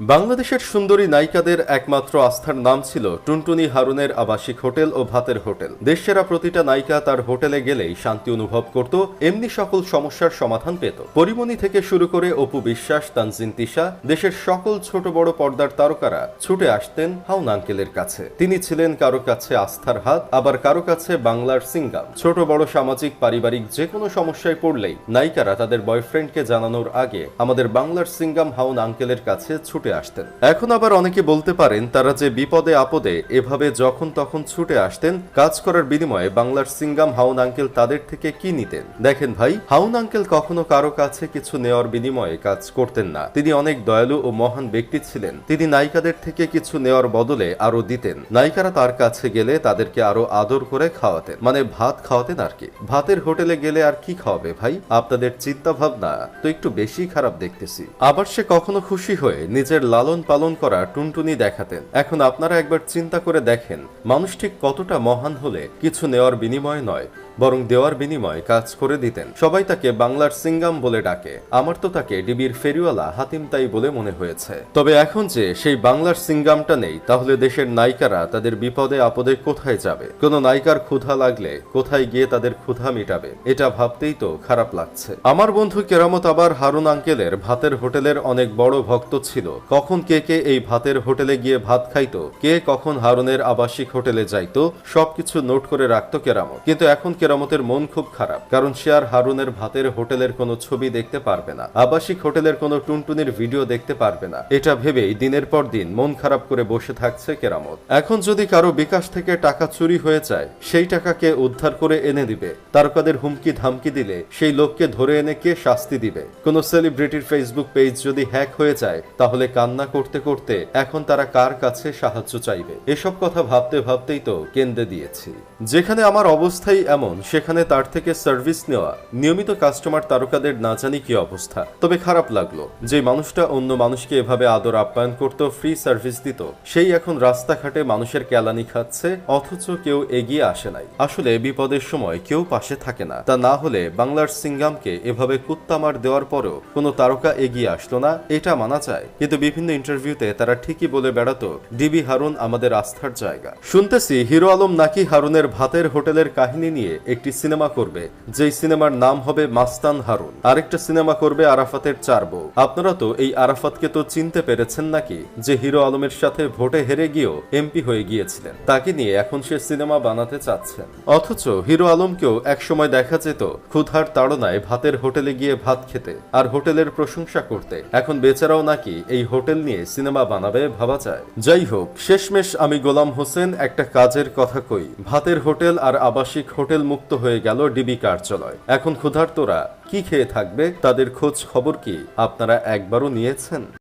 বাংলাদেশের সুন্দরী নায়িকাদের একমাত্র আস্থার নাম ছিল টুনটুনি হারুনের আবাসিক হোটেল ও ভাতের হোটেল। দেশসেরা প্রতিটা নায়িকা তার হোটেলে গেলেই শান্তি অনুভব করত, এমনি সকল সমস্যার সমাধান পেত। পরিমণি থেকে শুরু করে অপু বিশ্বাস, তানজিন তিশা, দেশের সকল ছোট বড় পর্দার তারকারা ছুটে আসতেন হাউন আঙ্কেলের কাছে। তিনি ছিলেন কারও কাছে আস্থার হাত, আবার কারও কাছে বাংলার সিঙ্গাম। ছোট বড় সামাজিক, পারিবারিক যে কোনো সমস্যায় পড়লেই নায়িকারা তাদের বয়ফ্রেন্ডকে জানানোর আগে আমাদের বাংলার সিঙ্গাম হাউন আঙ্কেলের কাছে ছুটে আসতেন। এখন আবার অনেকে বলতে পারেন, তারা যে বিপদে আপদে, এভাবে যখন তখন ছুটে আসতেন, কাজ করার বিনিময়ে বাংলার সিঙ্গাম হাউন আঙ্কেল তাদের থেকে কি নিতেন? দেখেন ভাই, হাউন আঙ্কেল কখনো কারও কাছে কিছু নেওয়ার বিনিময়ে কাজ করতেন না। তিনি অনেক দয়ালু ও মহান ব্যক্তি ছিলেন। তিনি নায়িকাদের থেকে কিছু নেওয়ার বদলে আরও দিতেন। নায়িকারা তার কাছে গেলে তাদেরকে আরও আদর করে খাওয়াতেন। মানে ভাত খাওয়াতেন আর কি। ভাতের হোটেলে গেলে আর কি খাওয়াবে ভাই? আপনাদের চিন্তা ভাবনা তো একটু বেশি খারাপ দেখতেছি। আবার সে কখনো খুশি হয়ে নিজের লালন পালন করা টুনটুনি দেখাতেন। এখন আপনারা একবার চিন্তা করে দেখেন, মানুষ ঠিক কতটা মহান হলে কিছু নেওয়ার বিনিময় নয়। বরং দেওয়ার বিনিময়ে কাজ করে দিতেন। সবাই তাকে বাংলার সিঙ্গাম বলে ডাকে। আমার তো তাকে ডিবির ফেরিওয়ালা হাতিম তাই বলে মনে হয়েছে। তবে এখন যে সেই বাংলার সিঙ্গামটা নেই, তাহলে দেশের নায়িকারা তাদের বিপদে আপদে কোথায় যাবে? কোনো নায়িকার ক্ষুধা লাগলে কোথায় গিয়ে তাদের ক্ষুধা মেটাবে? এটা ভাবতেই তো খারাপ লাগছে। আমার বন্ধু কেরামত আবার হারুন আঙ্কেলের ভাতের হোটেলের অনেক বড় ভক্ত ছিল। কখন কে কে এই ভাতের হোটেলে গিয়ে ভাত খাইতো, কে কখন হারুনের আবাসিক হোটেলে যাইতো, সবকিছু নোট করে রাখতো কেরামত। কিন্তু এখন কেরামতের মন খুব খারাপ, কারণ সে আর হারুনের ভাতের হোটেলের কোনো ছবি দেখতে পারবে না, আবাসিক হোটেলের কোনো টুনটুনির ভিডিও দেখতে পারবে না। এটা ভেবেই দিনের পর দিন মন খারাপ করে বসে থাকছে কেরামত। এখন যদি কারও বিকাশ থেকে টাকা চুরি হয়ে যায়, সেই টাকাকে উদ্ধার করে এনে দিবে। তারকাদের হুমকি ধামকি দিলে সেই লোককে ধরে এনে কে শাস্তি দিবে? কোনো সেলিব্রিটির ফেসবুক পেজ যদি হ্যাক হয়ে যায়, তাহলে কান্না করতে করতে এখন তারা কার কাছে সাহায্য চাইবে? এসব কথা ভাবতে ভাবতেই তো কেন্দ্রে দিয়েছি। যেখানে আমার অবস্থাই এমন সেখানে তার থেকে সার্ভিস নেওয়া নিয়মিত কাস্টমার তারকাদের না জানি কি অবস্থা। তবে খারাপ লাগল যে মানুষটা অন্য মানুষকে এভাবে আদর আপ্যায়ন করত ফ্রি সার্ভিস দিত। সেই এখন রাস্তাঘাটে মানুষের কেলানি খাচ্ছে, অথচ কেউ এগিয়ে আসে নাই। আসলে বিপদের সময় কেউ পাশে থাকে না। তা না হলে বাংলার সিঙ্গামকে এভাবে কুত্তামার দেওয়ার পরও কোনো তারকা এগিয়ে আসলো না, এটা মানা যায়। কিন্তু বিভিন্ন ইন্টারভিউতে তারা ঠিকই বলে বেড়াতো, ডিবি হারুন আমাদের আস্থার জায়গা। শুনতেছি হিরো আলম নাকি হারুনের ভাতের হোটেলের কাহিনী নিয়ে একটি সিনেমা করবে, যেই সিনেমার নাম হবে মাস্তান হারুন। আরেকটা সিনেমা করবে আরাফাতের চার বউ। আপনারা তো এই আরাফাতকে তো চিনতে পেরেছেন নাকি, যে হিরো আলমের সাথে ভোটে হেরে গিয়েও এমপি হয়ে গিয়েছিলেন? তাকে নিয়ে এখন সে সিনেমা বানাতে চাচ্ছেন। অথচ হিরো আলমকেও একসময় দেখা যেত ক্ষুধার তাড়নায় ভাতের হোটেলে গিয়ে ভাত খেতে আর হোটেলের প্রশংসা করতে। এখন বেচারাও নাকি এই হোটেল নিয়ে সিনেমা বানাবে ভাবা যায়। যাই হোক, শেষমেশ আমি গোলাম হোসেন একটা কাজের কথা কই। ভাতের হোটেল আর আবাসিক হোটেল মুক্ত হয়ে গেল ডিবি কার্যালয়। এখন ক্ষুধার্তরা কি খেয়ে থাকবে? তাদের খোঁজ খবর কি? আপনারা একবারও নিয়েছেন?